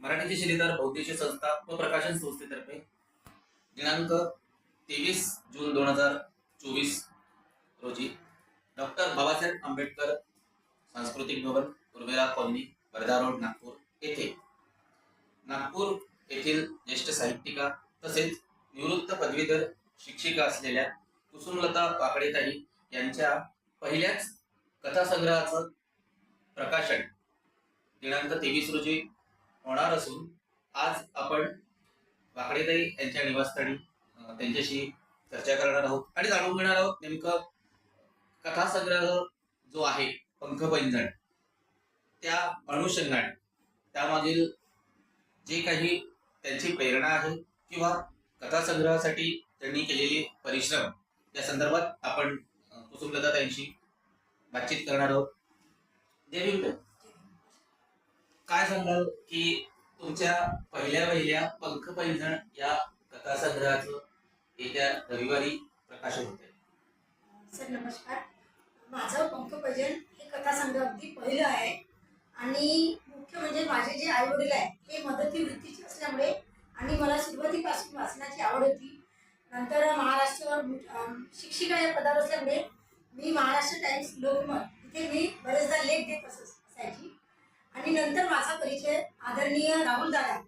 मराठीचे शिलेदार बौद्धिक संस्था व प्रकाशन संस्थेतर्फे दिनांक तेवीस जून दोन हजार चोवीस रोजी डॉक्टर बाबासाहेब आंबेडकर सांस्कृतिक भवन उर्वेला कॉलनी वर्धा रोड नागपूर येथे. नागपूर येथील ज्येष्ठ साहित्यिका तसेच निवृत्त पदवीधर शिक्षिका असलेल्या कुसुमलता वाकडेताई यांच्या पहिल्याच कथासंग्रहाचं प्रकाशन दिनांक तेवीस रोजी होणार असून आज आपण वाकडेताई यांच्या निवासस्थानी त्यांच्याशी चर्चा करणार आहोत आणि जाणून घेणार आहोत नेमकं कथासंग्रह जो आहे पंख पैंजण त्या अनुषंगाने त्यामागील जे काही त्यांची प्रेरणा आहे किंवा कथासंग्रहासाठी त्यांनी केलेले परिश्रम या संदर्भात आपण कुसुमलता त्यांची बातचीत करणार आहोत. जय भीम काय सांगाल की तुमच्या पहिल्या पहिल्या पंख पैंजण या कथासंग्रहाचं येत्या रविवारी प्रकाशन होते सर नमस्कार. माझं पंख पैजण हे कथासंग्रह अगदी पहिलं आहे. आणि मुख्य म्हणजे माझे जे आई वडील आहे हे मदती वृत्तीचे असल्यामुळे आणि मला सुरुवातीपासून वाचनाची आवड होती. नंतर महाराष्ट्रावर शिक्षिका या पदावर असल्यामुळे मी महाराष्ट्र टाइम्स लोकमत इथे मी बरेचदा लेख देत असत. आणि नंतर माझा परिचय आदरणीय राहुल दादा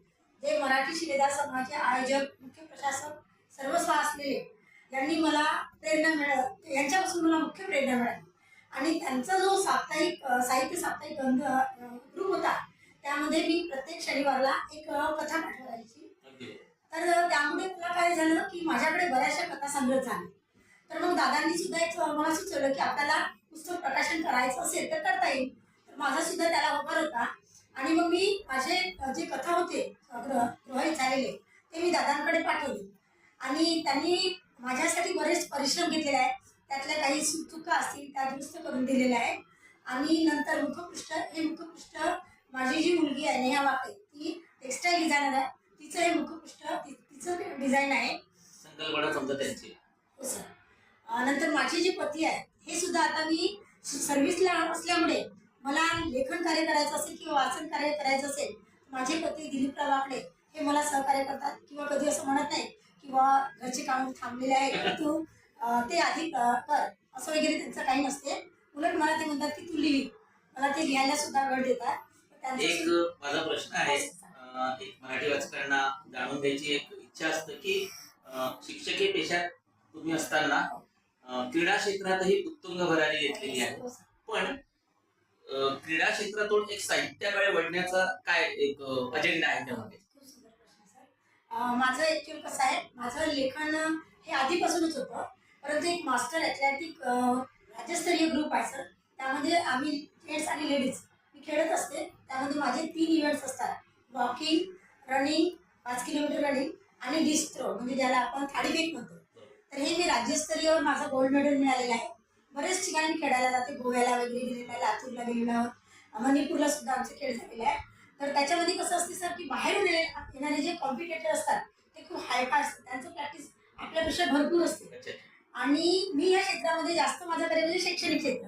जे मराठी शिलेदार समाजाचे आयोजक मुख्य प्रशासक सर्वस्व असलेले यांनी मला प्रेरणा मिळत यांच्यापासून मला मुख्य प्रेरणा मिळाली. आणि त्यांचा जो साप्ताहिक साहित्य साप्ताहिक अ, ग्रुप होता त्यामध्ये मी प्रत्येक शनिवारला एक कथा पाठवायची. तर त्यामुळे मला काय झालं की माझ्याकडे बऱ्याचशा कथा संग्रह झाले तर मग दादांनी सुद्धा एक मला सुचवलं की आपल्याला पुस्तक प्रकाशन करायचं असेल तर करता येईल. माझा सुद्धा त्याला होकार होता. आणि मग मी माझे जे कथा होते ग्रह गृहीत झालेले ते मी दादांकडे पाठवले. आणि त्यांनी माझ्यासाठी बरेच परिश्रम घेतलेले आहेत. त्यातल्या काही चुका असतील त्या दुरुस्त करून दिलेल्या आहे आणि नंतर मुखपृष्ठ हे मुखपृष्ठ माझी जी मुलगी आहे नेहा वाके ती टेक्स्टाईल डिझायनर आहे. तिचं हे मुखपृष्ठ तिचं डिझाईन आहे. संकल्पना समजा त्यांची. हो सर नंतर माझे जे पती आहे हे सुद्धा आता मी सर्व्हिसला असल्यामुळे मला लेखन कार्य करायचं असेल किंवा वाचन कार्य करायचं असेल माझे पती दिलीपराव वाकडे हे मला सहकार्य करतात. किंवा कधी असं म्हणत नाही किंवा घरचे काम थांबलेले आहे तू ते आधी कर असं वगैरे त्यांचं काही नसते. उलट मला ते म्हणतात की तू लिही. मला ते लिहायला सुद्धा वेळ देतात. एक माझा प्रश्न आहे अं, एक मराठी वाचकांना जाणून द्यायची एक इच्छा असते की शिक्षकी पेशात तुम्ही असताना क्रीडा क्षेत्रातही उत्तुंग भरारी घेतलेली आहे. हो. पण क्रीडा क्षेत्रातून एक साहित्याकडे वळण्याचा काय एक अजेंडा आहे त्यामध्ये? माझं ऍक्च्युअल कसं आहे माझं लेखन हे आधीपासूनच होतं. परंतु एक मास्टर ॲथलेटिक राज्यस्तरीय ग्रुप आहे सर त्यामध्ये आम्ही जेंट्स आणि लेडीज मी खेळत असते. त्यामध्ये माझे तीन इव्हेंट्स असतात. वॉकिंग रनिंग पाच किलोमीटर रनिंग आणि डिस्ट्रो म्हणजे ज्याला आपण थाळीफेक म्हणतो. तर हे मी राज्यस्तरीयवर माझा गोल्ड मेडल मिळालेला आहे. बरेच ठिकाणी खेळायला जाते. गोव्याला वगैरे गेलेलं आहे लातूरला गेलेलो आहोत मणिपूरला सुद्धा आमचे खेळ झालेले आहे. तर त्याच्यामध्ये कसं असते सर की बाहेरून येणे- येणारे जे कॉम्पिटेटर असतात ते खूप हायफाय असतात. त्यांचं प्रॅक्टिस आपल्यापेक्षा भरपूर असते. आणि मी या क्षेत्रामध्ये जास्त माझ्याकडे म्हणजे शैक्षणिक क्षेत्र.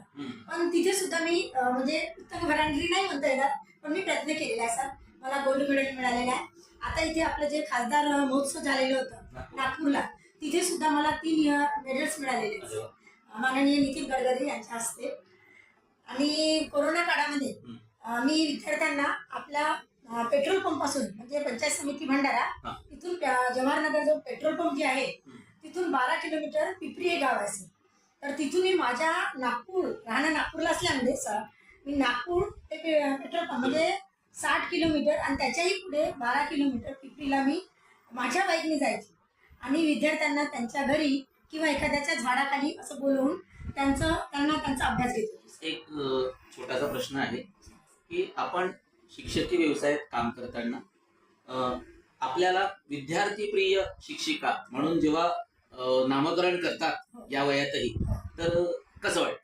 पण तिथे सुद्धा मी म्हणजे उत्तम घरांगरी नाही म्हणता येणार पण मी प्रयत्न केलेला आहे सर मला गोल्ड मेडल मिळालेलं आहे. आता इथे आपलं जे खासदार महोत्सव झालेलं होतं नागपूर. नागपूरला तिथे सुद्धा मला तीन मेडल्स मिळालेले आहेत. माननीय नितीन गडकरी यांच्या हस्ते आणि कोरोना काळामध्ये मी विद्यार्थ्यांना आपल्या पेट्रोल पंपासून म्हणजे पंचायत समिती भंडारा. तिथून जवाहरनगर जो पेट्रोल पंप जे आहे. तिथून बारा किलोमीटर पिपरी हे गाव आहे. तर तिथून मी माझ्या नागपूर राहणं नागपूरला असल्यामुळे सर मी नागपूर ते पेट्रोल पंप म्हणजे साठ किलोमीटर आणि त्याच्याही पुढे बारा किलोमीटर पिपरीला मी माझ्या बाईकने जायची आणि विद्यार्थ्यांना त्यांच्या घरी किंवा एखाद्याच्या झाडाखाली असं बोलवून त्यांचं त्यांना त्यांचा अभ्यास घेत. एक छोटासा प्रश्न आहे की आपण शिक्षकी व्यवसायात काम करताना आपल्याला विद्यार्थीप्रिय शिक्षिका म्हणून जेव्हा नामकरण करतात या वयातही तर कसं वाटतं?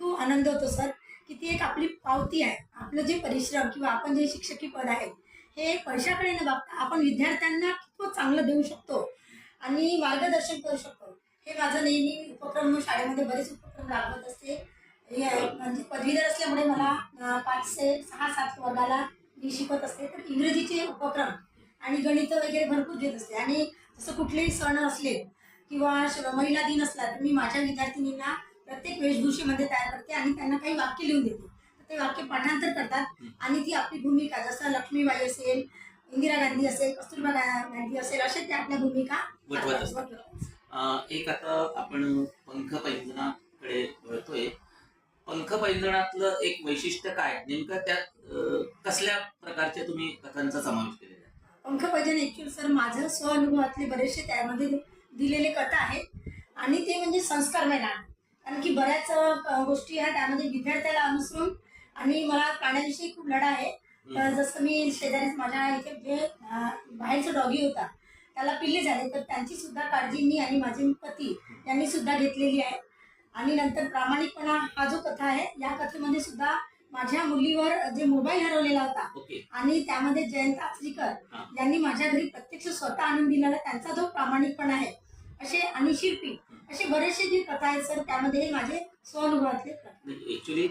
खूप आनंद होतो सर की ती एक आपली पावती आहे. आपलं जे परिश्रम किंवा आपण जे शिक्षकी पद आहे हे पैशाकडे न बघता आपण विद्यार्थ्यांना कितपत चांगलं देऊ शकतो आणि मार्गदर्शन करू शकतो? हे माझं नेहमी उपक्रम शाळेमध्ये बरेच उपक्रम राबवत असते. हे म्हणजे पदवीधर असल्यामुळे मला अं, पाच ते सहा सात वर्गाला मी शिकवत असते. तर इंग्रजीचे उपक्रम आणि गणित वगैरे भरपूर घेत असते. आणि जसं कुठलेही सण असले किंवा महिला दिन असला तर मी माझ्या विद्यार्थिनींना प्रत्येक वेशभूषेमध्ये तयार करते आणि त्यांना काही वाक्य लिहून देते. तर ते वाक्य पाठांतर करतात आणि ती आपली भूमिका जसं लक्ष्मीबाई असेल इंदिरा गांधी असेल कस्तुरबा गांधी असेल असे ते आपल्या भूमिका एक आता आपण पंख पैंजणाकडे वळतोय. पंख पैंजणातलं एक वैशिष्ट्य काय? नेमकं त्यात कसल्या प्रकारचे तुम्ही कथांचा समावेश केलेला आहे? पंख भजन ऍक्च्युअल सर माझं स्वानुभवातले बरेचसे त्यामध्ये दिलेले कथा आहेत. आणि ते म्हणजे संस्कारमय नाटक कारण की बऱ्याच गोष्टी आहेत त्यामध्ये विद्यार्थ्याला अनुसरून आणि मला प्राण्याविषयी खूप लढा आहे. तर जसं मी शेजारीच माझ्या इथे जे बाहेरचा डॉगी होता त्याला पिल्ले झाले. तर त्यांची सुद्धा काळजी मी आणि माझे पती यांनी सुद्धा घेतलेली आहे. आणि नंतर प्रामाणिकपणा हा जो कथा आहे या कथेमध्ये सुद्धा माझ्या मुलीवर जे मोबाईल हरवलेला होता आणि त्यामध्ये जयंत आचरीकर. यांनी माझ्या घरी प्रत्यक्ष स्वतः आणून दिलेला त्यांचा जो प्रामाणिकपणा आहे असे आणि शिल्पी असे बरेचसे जे कथा आहेत सर त्यामध्ये हे माझे स्वानुभवातले कथा ऍक्च्युली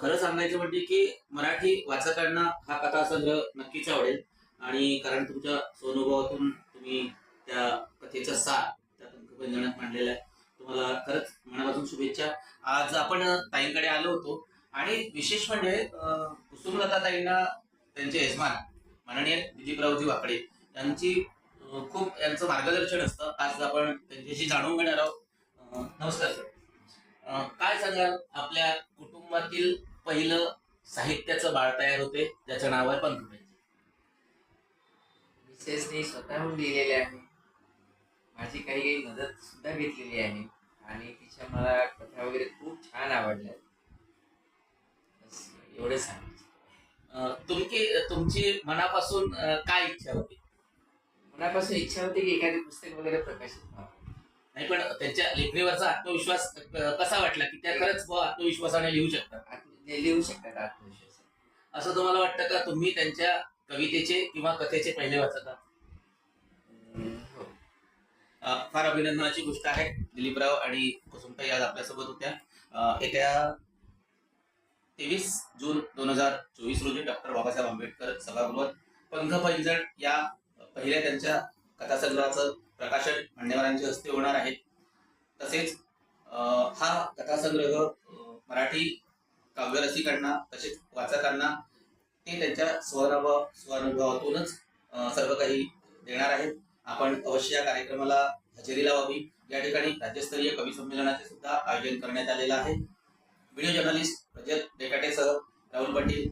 खरं सांगायचं म्हणजे की मराठी वाचकांना हा कथासंग्रह नक्कीच आवडेल. आणि कारण तुमच्या स्वानुभवातून तुम्ही त्या कथेचा सार त्या पंखपंजनात मांडलेला आहे. तुम्हाला खरंच मनापासून शुभेच्छा. आज आपण ताईंकडे आलो होतो. आणि विशेष म्हणजे कुसुमलता ताईंना त्यांचे यजमान माननीय दिलीपरावजी वाकडे यांची खूप यांचं मार्गदर्शन असतं. आज आपण त्यांच्याशी जाणून घेणार आहोत. नमस्कार सर. काय सांगाल? आपल्या कुटुंबातील पहिलं साहित्याचं बाळ तयार होते ज्याचं नाव आहे पंकज. मिसेसने स्वतःहून लिहिलेले आहे. माझी काही काही मदत सुद्धा घेतलेली आहे. आणि तिच्या मला कथा वगैरे खूप छान आवडल्या. एवढं अं, तुमची तुमची मनापासून काय इच्छा होती? मनापासून इच्छा होती की एखादी पुस्तक वगैरे प्रकाशित व्हावं. नाही पण त्यांच्या लेखणीवरचा आत्मविश्वास कसा वाटला की त्या खरंच आत्मविश्वासाने लिहू शकतात? लिहू शकतात आत्मविश्वास असं तुम्हाला वाटतं का तुम्ही त्यांच्या कवितेचे किंवा कथेचे पहिले वाचता? हो. फार अभिनंदनाची गोष्ट आहे दिलीपराव आणि कुसुमताई आज आपल्यासोबत होत्या. येत्या तेवीस जून दोन हजार चोवीस रोजी डॉक्टर बाबासाहेब आंबेडकर सभागृहात पंख पैंजण या पहिल्या त्यांच्या कथासंग्रहाचं प्रकाशन मान्यवरांच्या हस्ते होणार आहे. तसेच हा कथासंग्रह मराठी काव्यरसिकांना तसेच वाचकांना ते त्यांच्या स्वअनुभव स्वानुभवातूनच सर्व काही देणार आहेत. आपण अवश्य या कार्यक्रमाला हजेरी लावावी. या ठिकाणी राज्यस्तरीय कवी संमेलनाचे सुद्धा आयोजन करण्यात आलेलं आहे. व्हिडिओ जर्नलिस्ट रजत डेकाटेसह राहुल पाटील